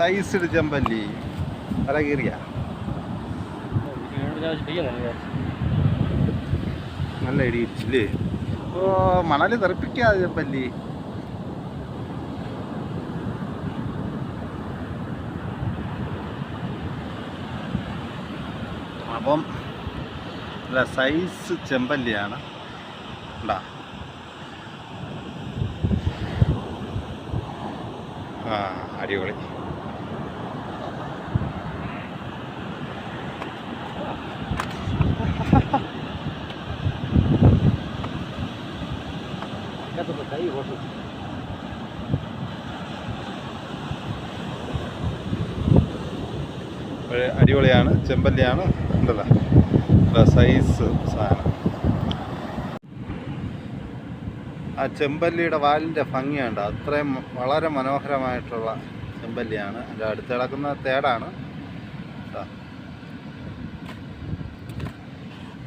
Sized ചെമ്പല്ലി. തല കീറിയ. നല്ല ഇടിയിട്ടില്ലേ? ഓ മണൽ തെറിപ്പിക്കാതെ ചെമ്പല്ലി. അപ്പം നല്ല സൈസ് ചെമ്പല്ലിയാണ്. ഉണ്ടാ ആ അടിപൊളി. ഒരു അടിപൊളിയാണ് ചെമ്പല്ലിയാണ്. ഉണ്ടല്ലോ. സൈസ് സാധനം. ആ ചെമ്പല്ലിയുടെ വാലിന്റെ ഭംഗിയുണ്ട് അത്രയും വളരെ മനോഹരമായിട്ടുള്ള ചെമ്പല്ലിയാണ്. എന്റെ അടുത്ത് കിടക്കുന്ന തേടാണ്.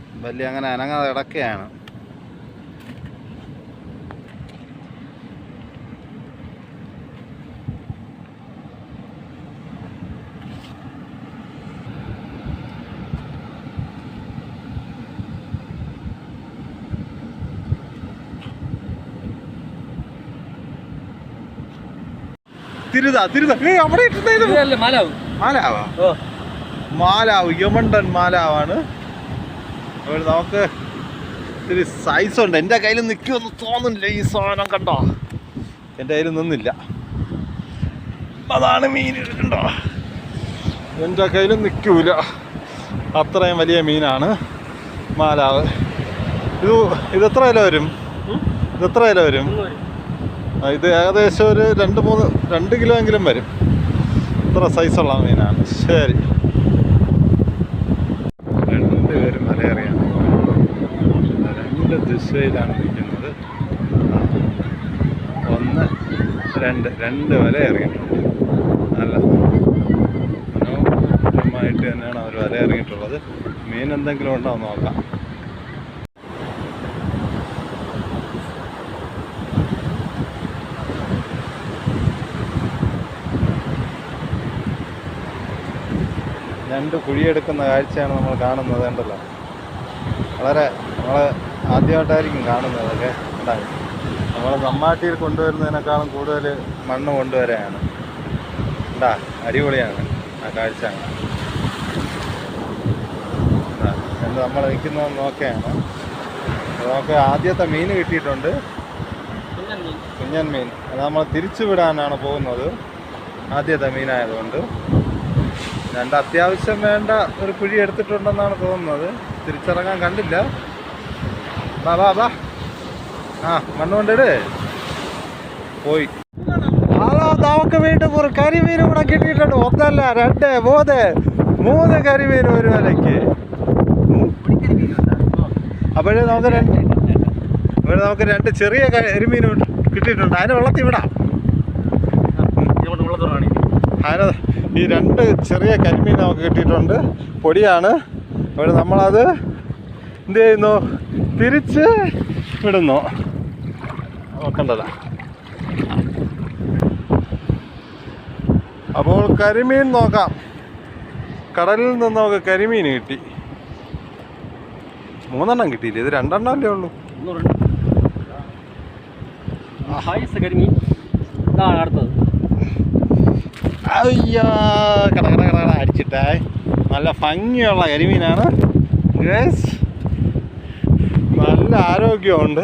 ചെമ്പല്ലി അങ്ങനെ അനങ്ങാതെ കിടക്കുകയാണ്. തിരുതാ തിരുതാ. അവിടെ മാലാവും? മാലാവാ? ഓ. മാലാവ് യമണ്ടൻ മാലാവാണ്. നമുക്ക് ഇത്തിരി സൈസ് ഉണ്ട്. എന്റെ കയ്യിൽ നിൽക്കുമെന്ന് തോന്നുന്നില്ല ഈ സാധനം കണ്ടോ? എന്റെ കയ്യിൽ നിന്നില്ല. അതാണ് മീൻ കണ്ടോ? എന്റെ കയ്യിൽ നിൽക്കൂല അത്രയും വലിയ മീനാണ് മാലാവ്. ഇത് ഇത് എത്ര വില വരും? ഇത് എത്ര വില വരും? ഇത് ഏകദേശം ഒരു രണ്ട് മൂന്ന് രണ്ട് കിലോ എങ്കിലും വരും. ഇത്ര സൈസുള്ള മീനാണ്. ശരി. രണ്ട് രണ്ടുപേരും മലയറിയാണ്. രണ്ട് ദിശയിലാണ് നിൽക്കുന്നത്. ഒന്ന് രണ്ട് രണ്ട് ഇറങ്ങിയിട്ടുണ്ട് നല്ല മനോഹരമായിട്ട് തന്നെയാണ് അവർ വലയിറങ്ങിയിട്ടുള്ളത് മീൻ എന്തെങ്കിലും ഉണ്ടോ നോക്കാം. രണ്ട് കുഴിയെടുക്കുന്ന കാഴ്ചയാണ് നമ്മൾ കാണുന്നത് ഉണ്ടല്ലോ വളരെ നമ്മൾ ആദ്യമായിട്ടായിരിക്കും കാണുന്നത് അതൊക്കെ ഉണ്ടാകും നമ്മൾ നമ്മാട്ടിയിൽ കൊണ്ടുവരുന്നതിനേക്കാളും കൂടുതൽ മണ്ണ് കൊണ്ടുവരാനാണ്. ഉണ്ടാ അടിപൊളിയാണ് ആ കാഴ്ച. എന്ത് നമ്മൾ നിൽക്കുന്നത് നോക്കിയാണ്. നമുക്ക് ആദ്യത്തെ മീൻ കിട്ടിയിട്ടുണ്ട്. കുഞ്ഞൻ മീൻ അത് നമ്മൾ തിരിച്ചു വിടാനാണ് പോകുന്നത്. ആദ്യത്തെ മീനായതുകൊണ്ട്. രണ്ട് അത്യാവശ്യം വേണ്ട ഒരു കുഴി എടുത്തിട്ടുണ്ടെന്നാണ് തോന്നുന്നത്. തിരിച്ചിറങ്ങാൻ കണ്ടില്ല. ബാ ബാ ബാ ആ മണ്ണ് കൊണ്ടിട് പോയി. ഹലോ നമുക്ക് വീണ്ടും ഒരു കരിമീൻ കൂടെ കിട്ടിയിട്ടുണ്ട്. ഒന്നല്ല രണ്ട് മൂന്ന്. മൂന്ന് കരിമീൻ ഒരു വിലയ്ക്ക്. അപ്പോഴേ നമുക്ക് രണ്ട് അപ്പോഴേ നമുക്ക് രണ്ട് ചെറിയ കരിമീൻ കിട്ടിയിട്ടുണ്ട്. അതിന് വെള്ളത്തിൽ വിടാം. അതിന് ഈ രണ്ട് ചെറിയ കരിമീൻ നമുക്ക് കിട്ടിയിട്ടുണ്ട്. പൊടിയാണ്. അവിടെ നമ്മളത് എന്ത് ചെയ്യുന്നു? തിരിച്ച് വിടുന്നു. നോക്കണ്ടതാ. അപ്പോൾ കരിമീൻ നോക്കാം. കടലിൽ നിന്ന് നമുക്ക് കരിമീൻ കിട്ടി. മൂന്നെണ്ണം കിട്ടിയില്ല? ഇത് രണ്ടെണ്ണം അല്ലേ ഉള്ളൂ? കരിമീൻ. അടുത്തത്. അയ്യോ കട കട അടിച്ചിട്ടേ. നല്ല ഭംഗിയുള്ള കരിമീനാണ്. നല്ല ആരോഗ്യമുണ്ട്.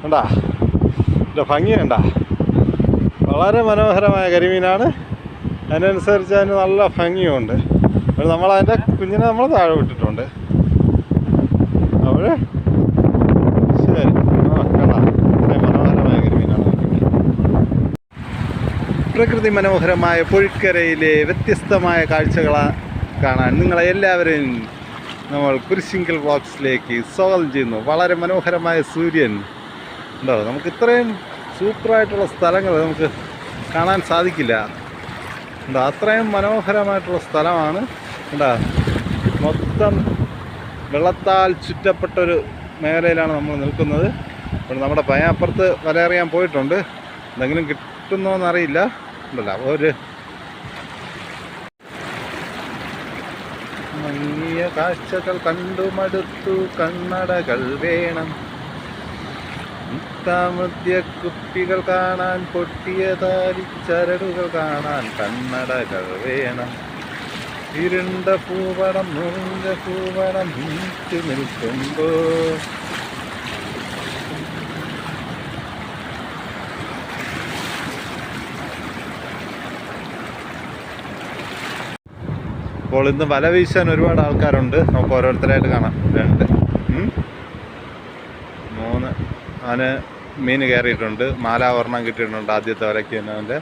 കണ്ടാ? ഇതിന്റെ ഭംഗി കണ്ടാ? വളരെ മനോഹരമായ കരിമീനാണ്. അതിനനുസരിച്ച് അതിന് നല്ല ഭംഗിയുണ്ട്. നമ്മൾ അതിന്റെ കുഞ്ഞിനെ നമ്മൾ താഴെ വിട്ടിട്ടുണ്ട് അപ്പോൾ ശരി ആ കണ്ടാ ഇത്രയും മനോഹരമായ കരിമീനാണ് കിട്ടിയത് പ്രകൃതി മനോഹരമായ പുഴിക്കരയിലെ വ്യത്യസ്തമായ കാഴ്ചകൾ കാണാൻ നിങ്ങളെ എല്ലാവരെയും നമ്മൾ കുരിശിങ്കൽ ബ്ലോക്സിലേക്ക് സ്വാഗതം ചെയ്യുന്നു. വളരെ മനോഹരമായ സൂര്യൻ. ഉണ്ടോ നമുക്ക് ഇത്രയും സൂപ്പറായിട്ടുള്ള സ്ഥലങ്ങൾ നമുക്ക് കാണാൻ സാധിക്കില്ല. ഉണ്ടോ അത്രയും മനോഹരമായിട്ടുള്ള സ്ഥലമാണ്. ഉണ്ടോ മൊത്തം വെള്ളത്താൽ ചുറ്റപ്പെട്ടൊരു മേഖലയിലാണ് നമ്മൾ നിൽക്കുന്നത്. അപ്പോൾ നമ്മുടെ പയ്യാപ്പുറത്ത് വലയറിയാൻ പോയിട്ടുണ്ട്. എന്തെങ്കിലും കിട്ടുന്നോന്നറിയില്ല. ഉണ്ടല്ല ഒരു മങ്ങിയ കാഴ്ചകൾ കണ്ടു മടുത്തു കണ്ണടകൾ വേണം. കുപ്പികൾ കാണാൻ പൊട്ടിയ ചരടുകൾ കാണാൻ കണ്ണടകൾ വേണം. ഇരുണ്ട പൂവടം നുറുണ്ട പൂവടം നീറ്റു നിൽക്കുമ്പോൾ അപ്പോൾ ഇന്ന് വല വീശാൻ ഒരുപാട് ആൾക്കാരുണ്ട്. നമുക്ക് ഓരോരുത്തരായിട്ട് കാണാം. രണ്ട്. മൂന്ന്. അവന് മീൻ കയറിയിട്ടുണ്ട്. മാലാവർണം കിട്ടിയിട്ടുണ്ട് ആദ്യത്തെ വരയ്ക്ക് തന്നെ അവന്റെ.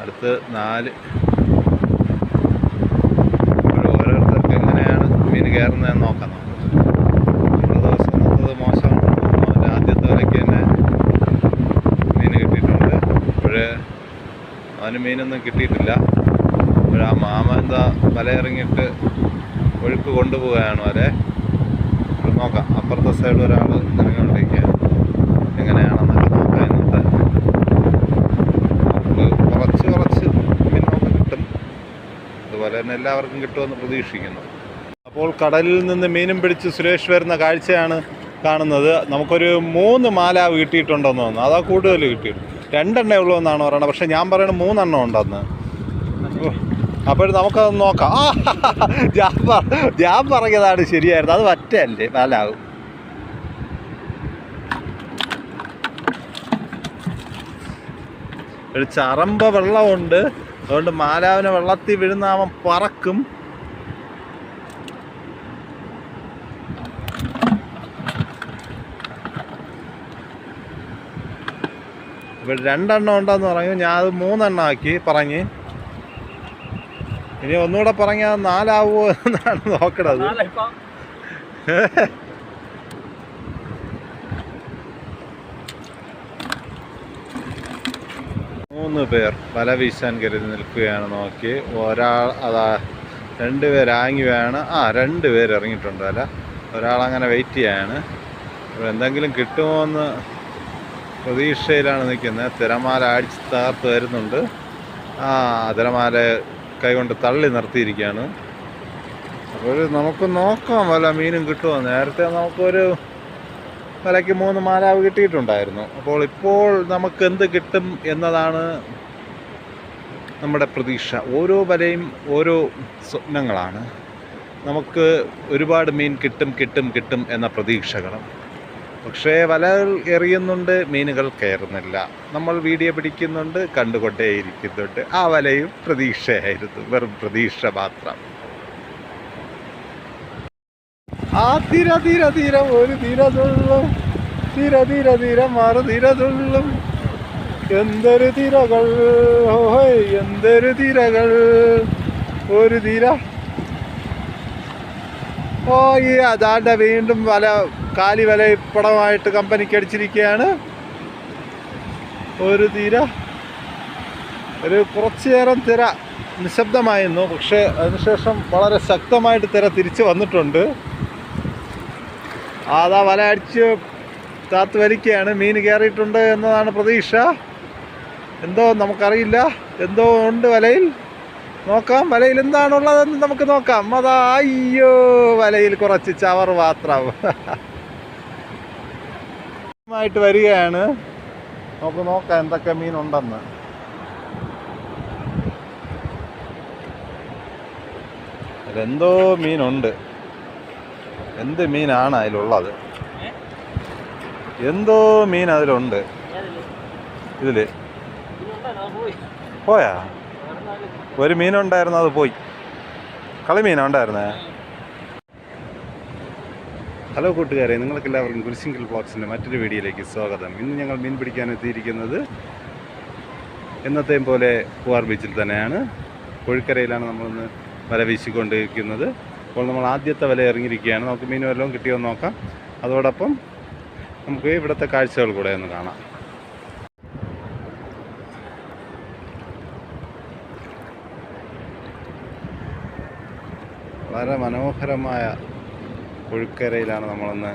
അടുത്ത് നാല്. ഓരോരുത്തർക്ക് എങ്ങനെയാണ് മീൻ കയറുന്നതെന്ന് നോക്കാം ദിവസം മോശമാണ്. ആദ്യത്തെ മീൻ മീനൊന്നും കിട്ടിയിട്ടില്ല. ആ മാമ എന്താ വലയിറങ്ങിയിട്ട് ഒഴുക്ക് കൊണ്ടുപോവുകയാണ് വരെ. നോക്കാം അപ്പുറത്തെ സൈഡ് ഒരാൾ ഇറങ്ങിക്കൊണ്ടിരിക്കുക. എങ്ങനെയാണെന്നൊക്കെ നോക്കാം ഇന്നത്തെ നമുക്ക് കുറച്ച് കുറച്ച് മീൻ നമുക്ക് കിട്ടും. അതുപോലെ തന്നെ എല്ലാവർക്കും കിട്ടുമെന്ന് പ്രതീക്ഷിക്കുന്നു. അപ്പോൾ കടലിൽ നിന്ന് മീനും പിടിച്ച് സുരേഷ് വരുന്ന കാഴ്ചയാണ് കാണുന്നത്. നമുക്കൊരു മൂന്ന് മാലാവ് കിട്ടിയിട്ടുണ്ടെന്ന് തോന്നുന്നു. അതാ കൂടുതൽ കിട്ടിയിട്ടുണ്ട് രണ്ടെണ്ണേ ഉള്ളൂ എന്നാണ് പറയുന്നത് പക്ഷേ ഞാൻ പറയുന്നത് മൂന്നെണ്ണം ഉണ്ടെന്ന്. അപ്പോൾ നമുക്കത് നോക്കാം. ആ, ഞാൻ ഞാൻ പറഞ്ഞതാണ് ശരിയായിരുന്നു. അത് മറ്റല്ലേ മാലാവും ഒരു ചറമ്പ വെള്ളമുണ്ട്. അതുകൊണ്ട് മാലാവിനെ വെള്ളത്തിൽ വീഴുന്ന അവൻ പറക്കും. ഇവിടെ രണ്ടെണ്ണം ഉണ്ടെന്ന് പറഞ്ഞു. ഞാൻ അത് മൂന്നെണ്ണം ആക്കി പറഞ്ഞ്. ഇനി ഒന്നുകൂടെ പറഞ്ഞാൽ നാലാവോ എന്നാണ് നോക്കണത്. മൂന്ന് പേർ വല വീശാൻ കരുതി നിൽക്കുകയാണ് നോക്കി. ഒരാൾ അതാ രണ്ട് പേർ വേണം ആ രണ്ട് പേര് ഇറങ്ങിയിട്ടുണ്ട് അല്ല. ഒരാളങ്ങനെ വെയിറ്റ് ചെയ്യാണ്. അപ്പോൾ എന്തെങ്കിലും കിട്ടുമോ എന്ന് പ്രതീക്ഷയിലാണ് നിൽക്കുന്നത്. തിരമാല അടിച്ച് തകർത്ത് വരുന്നുണ്ട് ആ തിരമാല കൈകൊണ്ട് തള്ളി നിർത്തിയിരിക്കുകയാണ്. അപ്പോൾ നമുക്ക് നോക്കാം വല്ല മീനും കിട്ടുമോ? നേരത്തെ നമുക്കൊരു വലയ്ക്ക് മൂന്ന് മാലാവ് കിട്ടിയിട്ടുണ്ടായിരുന്നു. അപ്പോൾ ഇപ്പോൾ നമുക്ക് എന്ത് കിട്ടും എന്നതാണ് നമ്മുടെ പ്രതീക്ഷ. ഓരോ വലയും ഓരോ സ്വപ്നങ്ങളാണ്. നമുക്ക് ഒരുപാട് മീൻ കിട്ടും കിട്ടും കിട്ടും എന്ന പ്രതീക്ഷകളും. പക്ഷേ വലകൾ എറിയുന്നുണ്ട് മീനുകൾ കയറുന്നില്ല. നമ്മൾ വീഡിയോ പിടിക്കുന്നുണ്ട് കണ്ടുകൊണ്ടേയിരിക്കുന്നുണ്ട്. ആ വലയും പ്രതീക്ഷയായിരുന്നു വെറും പ്രതീക്ഷ മാത്രം. ആ തീര തീര തീര ഒരു തീര തുള്ളും തീര തീര തീര മാറു തീര തുള്ളും. എന്തൊരു തിരകൾ? എന്തൊരു തിരകൾ? ഒരു തീര. ഓ ഈ അതാണ്ട വീണ്ടും വല കാലി വല പടമായിട്ട് കമ്പനിക്ക് അടിച്ചിരിക്കുകയാണ്. ഒരു തീര ഒരു കുറച്ചു തിര നിശബ്ദമായിരുന്നു. പക്ഷേ അതിനുശേഷം വളരെ ശക്തമായിട്ട് തിര തിരിച്ചു വന്നിട്ടുണ്ട്. അതാ വല അടിച്ച് താത്ത് വലിക്കുകയാണ്. മീൻ കയറിയിട്ടുണ്ട് എന്നതാണ് പ്രതീക്ഷ. എന്തോ നമുക്കറിയില്ല. എന്തോ ഉണ്ട് വലയിൽ. നോക്കാം വലയിൽ എന്താണുള്ളതെന്ന് നമുക്ക് നോക്കാം. അതാ അയ്യോ വലയിൽ കുറച്ച് ചവർ മാത്രം. ആയിട്ട് വരികയാണ്. നമുക്ക് നോക്കാം എന്തൊക്കെ മീൻ മീനുണ്ടെന്ന് അതെന്തോ മീനുണ്ട്. എന്ത് മീനാണ് അതിലുള്ളത്? എന്തോ മീൻ അതിലുണ്ട്? ഇതിൽ. പോയാ? ഒരു മീനുണ്ടായിരുന്നു അത് പോയി. കളിമീനാ ഉണ്ടായിരുന്നേ? ഹലോ കൂട്ടുകാരെ നിങ്ങൾക്ക് എല്ലാവർക്കും കുരിശിങ്കൽ ബ്ലോഗ്സിന്റെ മറ്റൊരു വീഡിയോയിലേക്ക് സ്വാഗതം. ഇന്ന് ഞങ്ങൾ മീൻ പിടിക്കാൻ എത്തിയിരിക്കുന്നത് എന്നത്തെയും പോലെ പൂവാർ ബീച്ചിൽ തന്നെയാണ്. കോഴിക്കരയിലാണ് നമ്മളിന്ന് വല വീശിക്കൊണ്ടിരിക്കുന്നത്. അപ്പോൾ നമ്മൾ ആദ്യത്തെ വല ഇറങ്ങിയിരിക്കുകയാണ്. നമുക്ക് മീൻ വല്ലതും കിട്ടിയോ നോക്കാം. അതോടൊപ്പം നമുക്ക് ഇവിടുത്തെ കാഴ്ചകൾ കൂടെ ഒന്ന് കാണാം. വളരെ മനോഹരമായ കൊഴുക്കരയിലാണ് നമ്മളിന്ന്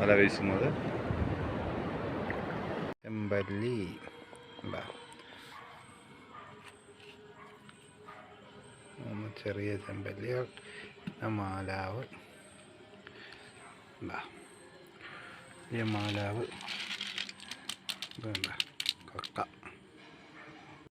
വല വീശുന്നത്. ചെമ്പല്ലി. ചെറിയ ചെമ്പല്ലികൾ മാലാവ്. മാലാവ്. ഇതുണ്ട